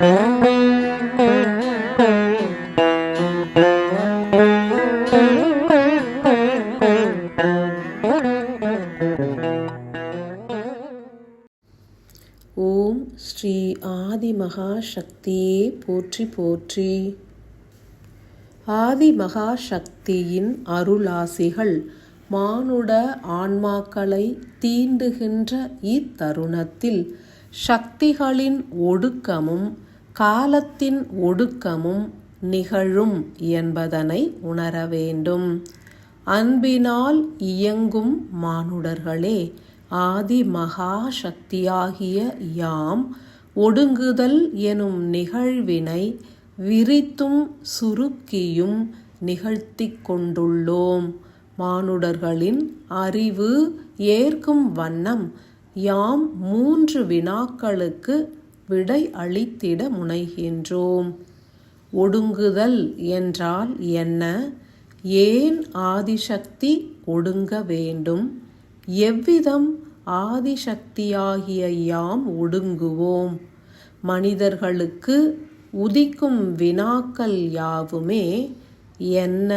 ஓம் ஸ்ரீ ஆதி மகா சக்தியே போற்றி போற்றி. ஆதி மகா சக்தியின் அருளாசிகள் மானுட ஆன்மாக்களை தீண்டுகின்ற இத்தருணத்தில் சக்திகளின் ஒடுக்கமும் காலத்தின் ஒடுக்கமும் நிகழும் என்பதனை உணர வேண்டும். அன்பினால் இயங்கும் மானுடர்களே ஆதி மகா சக்தியாகிய யாம் ஒடுங்குதல் எனும் நிகழ்வினை விரித்தும் சுருக்கியும் நிகழ்த்தி கொண்டுள்ளோம். மானுடர்களின் அறிவு ஏற்கும் வண்ணம் யாம் மூன்று வினாக்களுக்கு விடை அளித்திட முனைகின்றோம். ஒடுங்குதல் என்றால் என்ன? ஏன் ஆதிசக்தி ஒடுங்க வேண்டும்? எவ்விதம் ஆதிசக்தியாகிய யாம் ஒடுங்குவோம்? மனிதர்களுக்கு உதிக்கும் வினாக்கள் யாவுமே என்ன?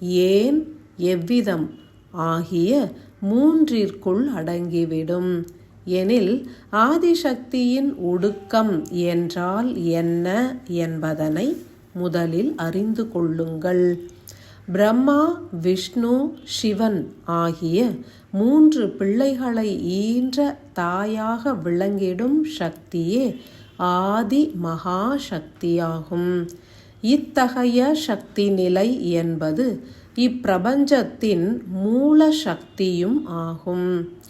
ஏன்? எவ்விதம்? ஆகிய மூன்றிற்குள் அடங்கிவிடும். எனில் ஆதிசக்தியின் ஒடுக்கம் என்றால் என்ன என்பதனை முதலில் அறிந்து கொள்ளுங்கள். பிரம்மா விஷ்ணு சிவன் ஆகிய மூன்று பிள்ளைகளை ஈன்ற தாயாக விளங்கிடும் சக்தியே ஆதி மகா சக்தியாகும் இத்தகைய சக்தி நிலை என்பது இப்பிரபஞ்சத்தின் மூல சக்தியும் ஆகும்.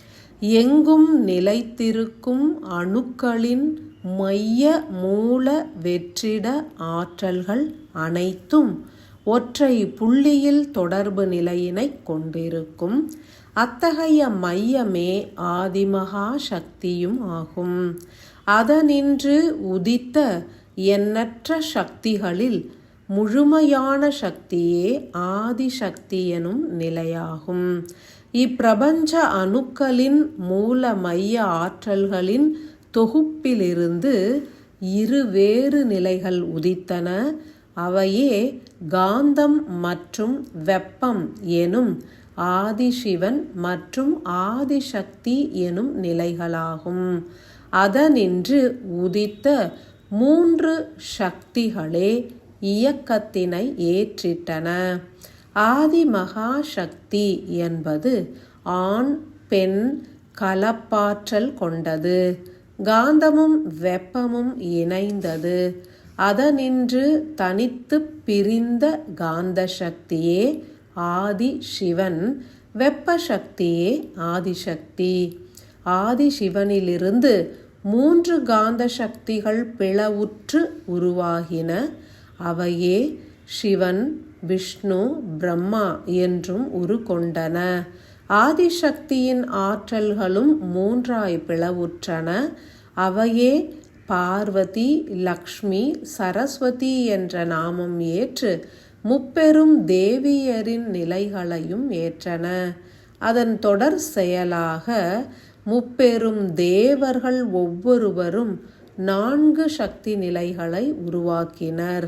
எங்கும் நிலைத்திருக்கும் அணுக்களின் மைய மூல வெற்றிட ஆற்றல்கள் அனைத்தும் ஒற்றை புள்ளியில் தொடர்பு நிலையினை கொண்டிருக்கும். அத்தகைய மையமே ஆதிமகா சக்தியும் ஆகும். அதனின்று உதித்த எண்ணற்ற சக்திகளில் முழுமையான சக்தியே ஆதிசக்தி எனும் நிலையாகும். இப்பிரபஞ்ச அணுக்களின் மூல மைய ஆற்றல்களின் தொகுப்பிலிருந்து இருவேறு நிலைகள் உதித்தன. அவையே காந்தம் மற்றும் வெப்பம் எனும் ஆதிசிவன் மற்றும் ஆதிசக்தி எனும் நிலைகளாகும். அதனின்று உதித்த மூன்று சக்திகளே இயக்கத்தினை ஏற்றிட்டன. ஆதிமகா சக்தி என்பது ஆண் பெண் கலப்பாற்றல் கொண்டது. காந்தமும் வெப்பமும் இணைந்தது. அதனின்று தனித்து பிரிந்த காந்த சக்தியே ஆதி சிவன் வெப்ப சக்தியே ஆதிசக்தி. ஆதி சிவனிலிருந்து மூன்று காந்த சக்திகள் பிளவுற்று உருவாகின. அவையே சிவன் விஷ்ணு பிரம்மா என்றும் உரு கொண்டன ஆதிசக்தியின் ஆற்றல்களும் மூன்றாய் பிளவுற்றன. அவையே பார்வதி லக்ஷ்மி சரஸ்வதி என்ற நாமம் ஏற்று முப்பெரும் தேவியரின் நிலைகளையும் ஏற்றன. அதன் தொடர் செயலாக முப்பெரும் தேவர்கள் ஒவ்வொருவரும் நான்கு சக்தி நிலைகளை உருவாக்கினர்.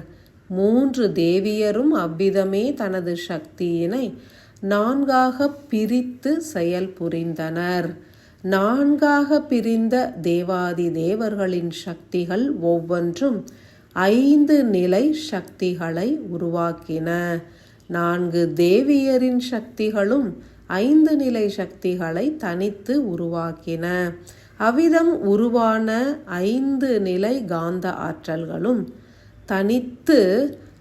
மூன்று தேவியரும் அவ்விதமே தனது சக்தியினை நான்காக பிரித்து செயல் புரிந்தனர். நான்காக பிரிந்த தேவாதி தேவர்களின் சக்திகள் ஒவ்வொன்றும் ஐந்து நிலை சக்திகளை உருவாக்கின. நான்கு தேவியரின் சக்திகளும் ஐந்து நிலை சக்திகளை தனித்து உருவாக்கின. அவ்விதம் உருவான ஐந்து நிலை காந்த ஆற்றல்களும் தனித்து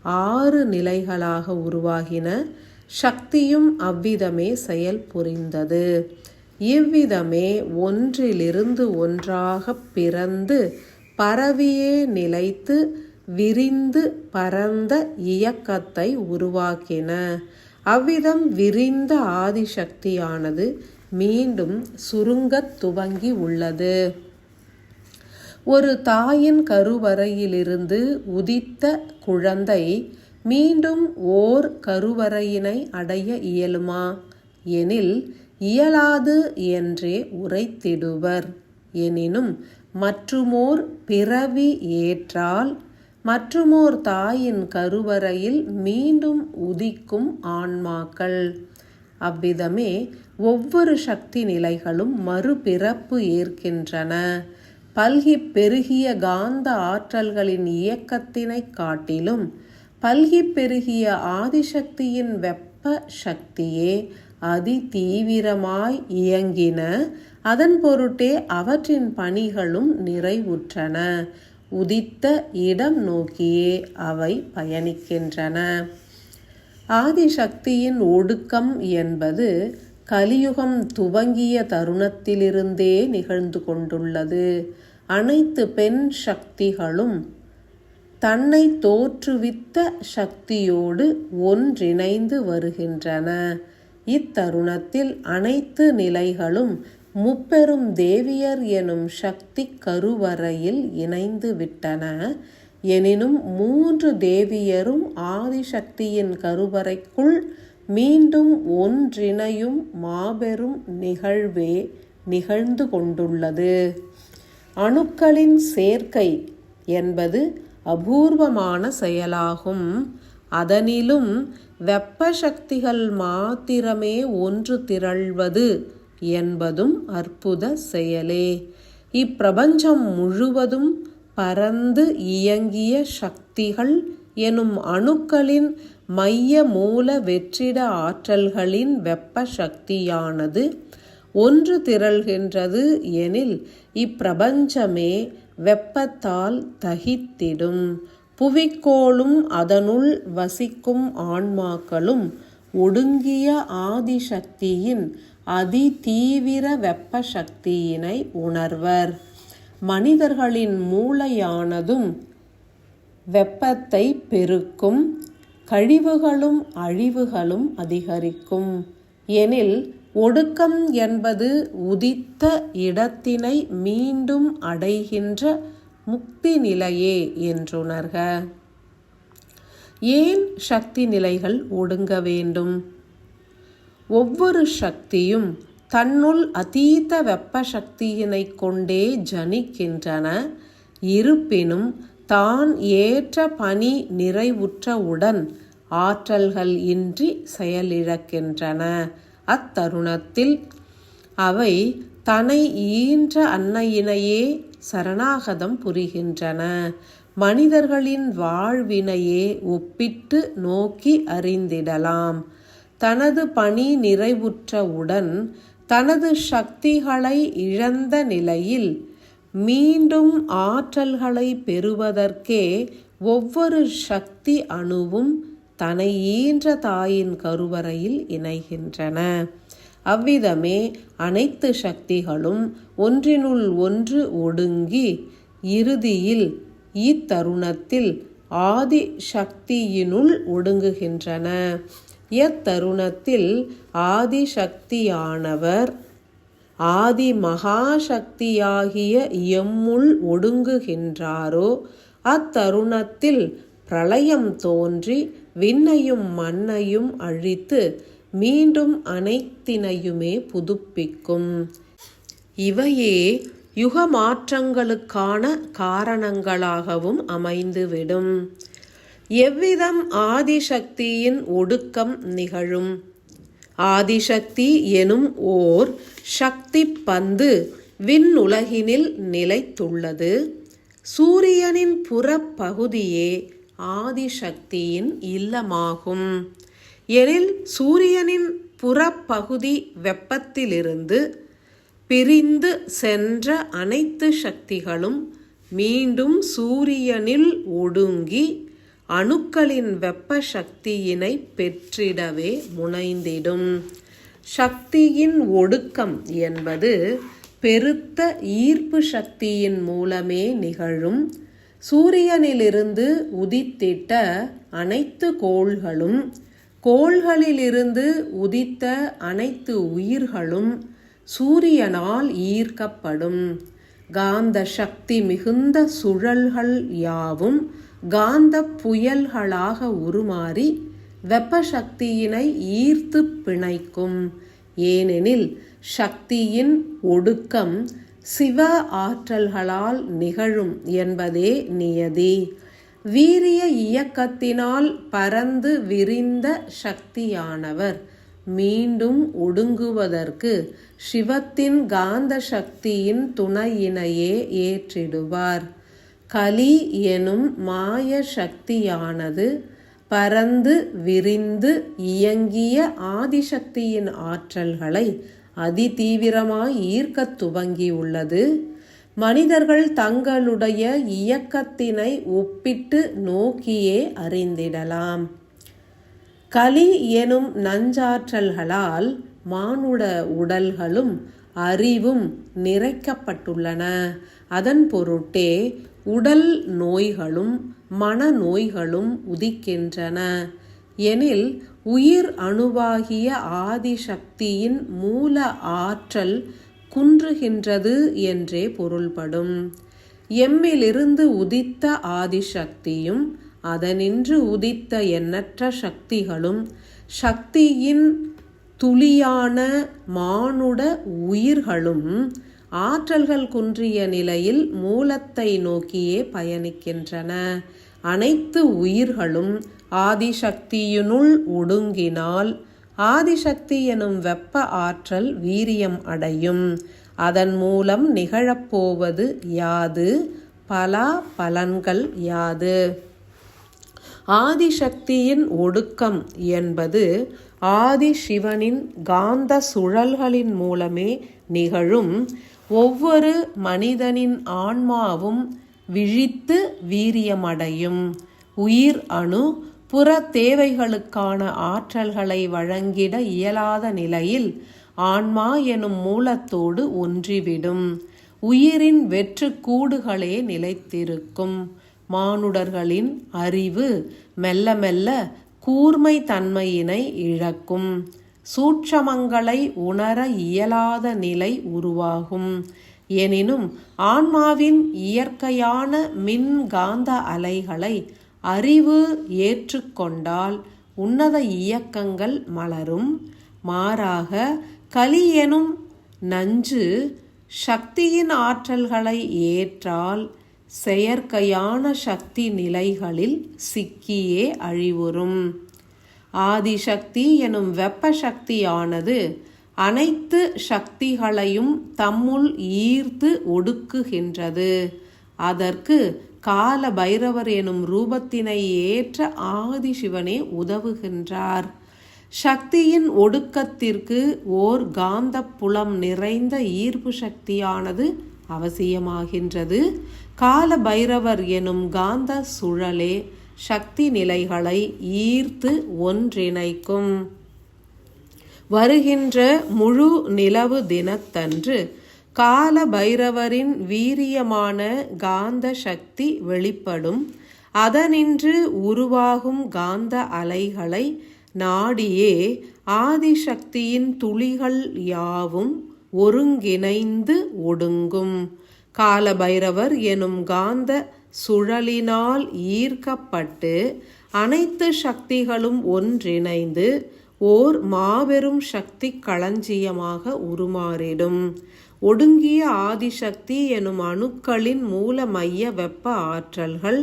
ஆறு நிலைகளாக உருவாகின. சக்தியும் அவ்விதமே செயல் புரிந்தது. இவ்விதமே ஒன்றிலிருந்து ஒன்றாக பிறந்து பரவியே நிலைத்து விரிந்து பரந்த இயக்கத்தை உருவாக்கின. அவ்விதம் விரிந்த ஆதிசக்தியானது மீண்டும் சுருங்கத் துவங்கி உள்ளது ஒரு தாயின் கருவறையிலிருந்து உதித்த குழந்தை மீண்டும் ஓர் கருவறையினை அடைய இயலுமா? எனில் இயலாது என்றே உரைத்திடுவர். எனினும் மற்றுமோர் பிறவி ஏற்றால் மற்றுமோர் தாயின் கருவறையில் மீண்டும் உதிக்கும் ஆன்மாக்கள். அவ்விதமே ஒவ்வொரு சக்தி நிலைகளும் மறுபிறப்பு ஏற்கின்றன. பல்கி பெருகிய காந்த ஆற்றல்களின் இயக்கத்தினைக் காட்டிலும் பல்கி பெருகிய ஆதிசக்தியின் வெப்ப சக்தியே அதி தீவிரமாய் இயங்கின அதன் பொருட்டே அவற்றின் பணிகளும் நிறைவுற்றன. உதித்த இடம் நோக்கியே அவை பயணிக்கின்றன. ஆதிசக்தியின் ஒடுக்கம் என்பது கலியுகம் துவங்கிய தருணத்திலிருந்தே நிகழ்ந்து கொண்டுள்ளது. அனைத்து பெண் சக்திகளும் தன்னை தோற்றுவித்த சக்தியோடு ஒன்றிணைந்து வருகின்றன. இத்தருணத்தில் அனைத்து நிலைகளும் முப்பெரும் தேவியர் எனும் சக்தி கருவறையில் இணைந்து விட்டன. எனினும் மூன்று தேவியரும் ஆதிசக்தியின் கருவறைக்குள் மீண்டும் ஒன்றிணையும் மாபெரும் நிகழ்வே நிகழ்ந்து கொண்டுள்ளது. அணுக்களின் சேர்க்கை என்பது அபூர்வமான செயலாகும். அதனிலும் வெப்ப சக்திகள் மாத்திரமே ஒன்று திரள்வது என்பதும் அற்புத செயலே. இப்பிரபஞ்சம் முழுவதும் பரந்து இயங்கிய சக்திகள் எனும் அணுக்களின் மைய மூல வெற்றிட ஆற்றல்களின் வெப்ப சக்தியானது ஒன்று திரள்கின்றது எனில் இப்பிரபஞ்சமே வெப்பத்தால் தகித்திடும். புவிக்கோளும் அதனுள் வசிக்கும் ஆன்மாக்களும் ஒடுங்கிய ஆதிசக்தியின் அதி தீவிர வெப்ப சக்தியினை உணர்வர். மனிதர்களின் மூளையானதும் வெப்பத்தை பெருக்கும் கழிவுகளும் அழிவுகளும் அதிகரிக்கும். எனில் ஒடுக்கம் என்பது உதித்த இடத்தினை மீண்டும் அடைகின்ற முக்தி நிலையே என்றுணர்க. ஏன் சக்தி நிலைகள் ஒடுங்க வேண்டும்? ஒவ்வொரு சக்தியும் தன்னுள் அதீத வெப்ப சக்தியினை கொண்டே ஜனிக்கின்றன. இருப்பினும் தான் ஏற்ற பணி நிறைவுற்றவுடன் ஆற்றல்கள் இன்றி செயலிழக்கின்றன. அத்தருணத்தில் அவை தனை ஈன்ற அன்னையினையே சரணாகதம் புரிகின்றன. மனிதர்களின் வாழ்வினையே ஒப்பிட்டு நோக்கி அறிந்திடலாம். தனது பணி நிறைவுற்றவுடன் தனது சக்திகளை இழந்த நிலையில் மீண்டும் ஆற்றல்களை பெறுவதற்கே ஒவ்வொரு சக்தி அணுவும் தனை ஈன்ற தாயின் கருவறையில் இணைகின்றன. அவ்விதமே அனைத்து சக்திகளும் ஒன்றினுள் ஒன்று ஒடுங்கி இறுதியில் இத்தருணத்தில் ஆதி சக்தியினுள் ஒடுங்குகின்றன. எத்தருணத்தில் ஆதிசக்தியானவர் ஆதி மகாசக்தியாகிய எம்முள் ஒடுங்குகின்றாரோ? அத்தருணத்தில் பிரளயம் தோன்றி விண்ணையும் மண்ணையும் அழித்து மீண்டும் அனைத்தினையுமே புதுப்பிக்கும். இவையே யுக மாற்றங்களுக்கான காரணங்களாகவும் அமைந்துவிடும். எவ்விதம் ஆதிசக்தியின் ஒடுக்கம் நிகழும்? ஆதிசக்தி எனும் ஓர் சக்தி பந்து விண்ணுலகினில் நிலைத்துள்ளது. சூரியனின் புறப்பகுதியே ஆதிசக்தியின் இல்லமாகும். எனில் சூரியனின் புறப்பகுதி வெப்பத்திலிருந்து பிரிந்து சென்ற அனைத்து சக்திகளும் மீண்டும் சூரியனில் ஒடுங்கி அணுக்களின் வெப்ப சக்தியினை பெற்றிடவே முனைந்திடும். சக்தியின் ஒடுக்கம் என்பது பெருத்த ஈர்ப்பு சக்தியின் மூலமே நிகழும். சூரியனிலிருந்து உதித்திட்ட அனைத்து கோள்களும் கோள்களிலிருந்து உதித்த அனைத்து உயிர்களும் சூரியனால் ஈர்க்கப்படும். காந்த சக்தி மிகுந்த சுழல்கள் யாவும் காந்த புயல்களாக உருமாறி வெப்ப சக்தியினை ஈர்த்து பிணைக்கும். ஏனெனில் சக்தியின் ஒடுக்கம் சிவ ஆற்றல்களால் நிகழும் என்பதே நியதி. வீரிய இயக்கத்தினால் பரந்து விரிந்த சக்தியானவர் மீண்டும் ஒடுங்குவதற்கு சிவத்தின் காந்த சக்தியின் துணையினையே ஏற்றிடுவார். கலி எனும் மாய சக்தியானது பரந்து விரிந்து இயங்கிய ஆதிசக்தியின் ஆற்றல்களை அதிதீவிரமாய் ஈர்க்கத் துவங்கியுள்ளது. மனிதர்கள் தங்களுடைய இயக்கத்தினை ஒப்பிட்டு நோக்கியே அறிந்திடலாம். கலி எனும் நஞ்சாற்றல்களால் மானுட உடல்களும் அறிவும் நிறைக்கப்பட்டுள்ளன. அதன் பொருட்டே உடல் நோய்களும் மனநோய்களும் உதிக்கின்றன. எனில் உயிர் அணுவாகிய ஆதிசக்தியின் மூல ஆற்றல் குன்றுகின்றது என்றே பொருள்படும். எம்மிலிருந்து உதித்த ஆதிசக்தியும் அதனின்று உதித்த எண்ணற்ற சக்திகளும் சக்தியின் துளியான மானுட உயிர்களும் ஆற்றல்கள் குன்றிய நிலையில் மூலத்தை நோக்கியே பயணிக்கின்றன. அனைத்து உயிர்களும் ஆதிசக்தியினுள் ஒடுங்கினால் ஆதிசக்தி எனும் வெப்ப ஆற்றல் வீரியம் அடையும். அதன் மூலம் நிகழப்போவது யாது? பலா பலன்கள் யாது? ஆதிசக்தியின் ஒடுக்கம் என்பது ஆதி சிவனின் காந்த சுழல்களின் மூலமே நிகழும். ஒவ்வொரு மனிதனின் ஆன்மாவும் விழித்து வீரியமடையும். உயிர் அணு புற தேவைகளுக்கான ஆற்றல்களை வழங்கிட இயலாத நிலையில் ஆன்மா எனும் மூலத்தோடு ஒன்றிவிடும். உயிரின் வெற்று கூடுகளே நிலைத்திருக்கும். மானுடர்களின் அறிவு மெல்ல மெல்ல கூர்மை தன்மையினை இழக்கும். சூட்சமங்களை உணர இயலாத நிலை உருவாகும். எனினும் ஆன்மாவின் இயற்கையான மின்காந்த அலைகளை அறிவு ஏற்றுக்கொண்டால் உன்னத இயக்கங்கள் மலரும். மாறாக கலி எனும் நஞ்சு சக்தியின் ஆற்றல்களை ஏற்றால் செயற்கையான சக்தி நிலைகளில் சிக்கியே அழிவுறும். ஆதிசக்தி எனும் வெப்ப சக்தியானது அனைத்து சக்திகளையும் தம்முள் ஈர்த்து ஒடுக்குகின்றது. அதற்கு கால பைரவர் எனும் ரூபத்தினை ஏற்ற ஆதிசிவனே உதவுகின்றார். சக்தியின் ஒடுக்கத்திற்கு ஓர் காந்த புலம் நிறைந்த ஈர்ப்பு சக்தியானது அவசியமாகின்றது. கால பைரவர் எனும் காந்த சுழலே சக்தி நிலைகளை ஈர்த்து ஒன்றிணைக்கும். வருகின்ற முழு நிலவு தினத்தன்று கால பைரவரின் வீரியமான காந்த சக்தி வெளிப்படும். அதனின்று உருவாகும் காந்த அலைகளை நாடியே ஆதிசக்தியின் துளிகள் யாவும் ஒருங்கிணைந்து ஒடுங்கும். காலபைரவர் எனும் காந்த சுழலினால் ஈர்க்கப்பட்டு அனைத்து சக்திகளும் ஒன்றிணைந்து ஓர் மாபெரும் சக்தி களஞ்சியமாக உருமாறிடும். ஒடுங்கிய ஆதிசக்தி எனும் அணுக்களின் மூல மைய வெப்ப ஆற்றல்கள்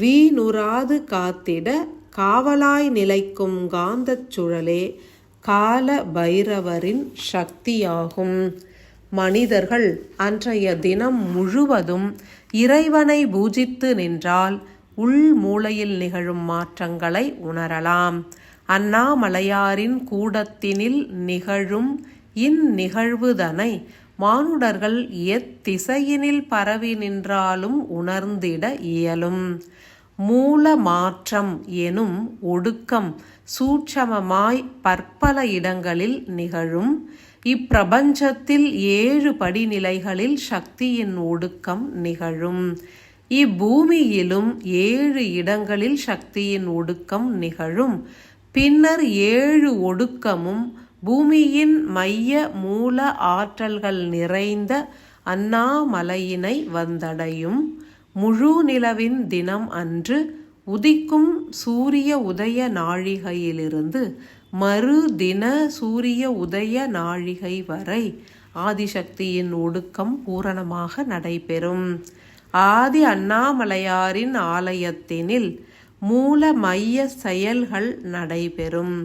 வீணுராது காத்திட காவலாய் நிலைக்கும் காந்தச் சுழலே கால பைரவரின் சக்தியாகும். மனிதர்கள் அன்றைய தினம் முழுவதும் இறைவனை பூஜித்து நின்றால் உள் மூளையில் நிகழும் மாற்றங்களை உணரலாம். அண்ணாமலையாரின் கூடத்தினில் நிகழும் இந்நிகழ்வுதனை மானுடர்கள் எத்திசையினில் பரவி நின்றாலும் உணர்ந்திட இயலும். மூல மாற்றம் எனும் ஒடுக்கம் சூட்சமமாய் பற்பல இடங்களில் நிகழும் இப்பிரபஞ்சத்தில் ஏழு படிநிலைகளில் சக்தியின் ஒடுக்கம் நிகழும். இப்பூமியிலும் ஏழு இடங்களில் சக்தியின் ஒடுக்கம் நிகழும். பின்னர் ஏழு ஒடுக்கமும் பூமியின் மைய மூல ஆற்றல்கள் நிறைந்த அண்ணாமலையினை வந்தடையும். முழு நிலவின் தினம் அன்று உதிக்கும் சூரிய உதய நாழிகையிலிருந்து மறு தின சூரிய உதய நாழிகை வரை ஆதிசக்தியின் ஒடுக்கம் பூரணமாக நடைபெறும். ஆதி அண்ணாமலையாரின் ஆலயத்தினில் மூல மைய செயல்கள் நடைபெறும்.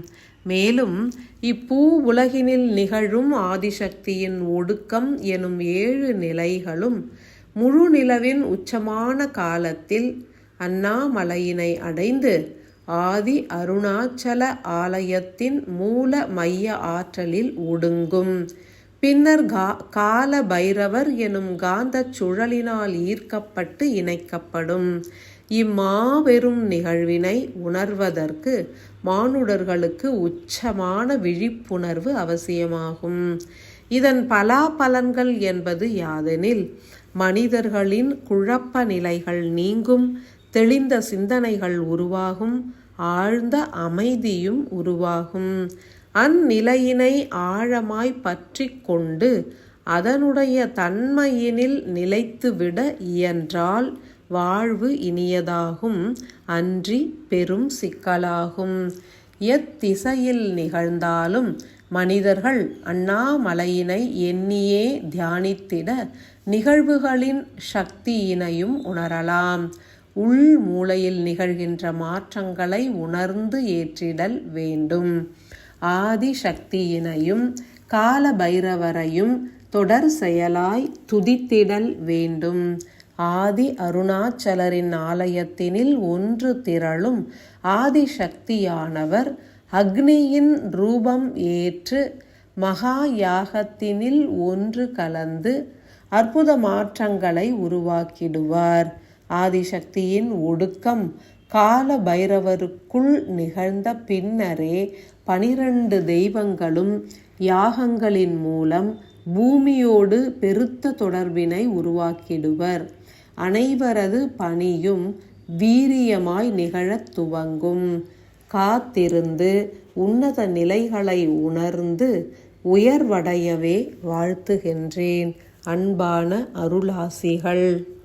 மேலும் இப்பூ உலகினில் நிகழும் ஆதிசக்தியின் ஒடுக்கம் எனும் ஏழு நிலைகளும் முழு நிலவின் உச்சமான காலத்தில் அண்ணாமலையினை அடைந்து ஆதி அருணாச்சல ஆலயத்தின் மூல மைய ஆற்றலில் ஒடுங்கும். பின்னர் கா கால பைரவர் எனும் காந்தச் சுழலினால் ஈர்க்கப்பட்டு இணைக்கப்படும். இம்மாபெரும் நிகழ்வினை உணர்வதற்கு மானுடர்களுக்கு உச்சமான விழிப்புணர்வு அவசியமாகும். இதன் பலாபலன்கள் என்பது யாதெனில் மனிதர்களின் குழப்ப நிலைகள் நீங்கும் தெளிந்த சிந்தனைகள் உருவாகும் ஆழ்ந்த அமைதியும் உருவாகும். அந்நிலையினை ஆழமாய் பற்றி கொண்டு அதனுடைய தன்மையினில் நிலைத்துவிட இயன்றால் வாழ்வு இனியதாகும். அன்றி பெரும் சிக்கலாகும். எத்திசையில் நிகழ்ந்தாலும் மனிதர்கள் அண்ணாமலையினை எண்ணியே தியானித்திட நிகழ்வுகளின் சக்தியினையும் உணரலாம். உள் மூளையில் நிகழ்கின்ற மாற்றங்களை உணர்ந்து ஏற்றிடல் வேண்டும். ஆதி சக்தியினையும் கால பைரவரையும் தொடர் செயலாய் துதித்திடல் வேண்டும். ஆதி அருணாச்சலரின் ஆலயத்தினில் ஒன்று திரளும் ஆதிசக்தியானவர் அக்னியின் ரூபம் ஏற்று மகா யாகத்தினில் ஒன்று கலந்து அற்புத மாற்றங்களை உருவாக்கிடுவார். ஆதிசக்தியின் ஒடுக்கம் கால பைரவருக்குள் நிகழ்ந்த பின்னரே பனிரண்டு தெய்வங்களும் யாகங்களின் மூலம் பூமியோடு பெருத்த தொடர்பினை உருவாக்கிடுவர். அனைவரது பணியும் வீரியமாய் நிகழத் துவங்கும். காத்திருந்து உன்னத நிலைகளை உணர்ந்து உயர்வடையவே வாழ்த்துகின்றேன் அன்பான அருளாசிகள்.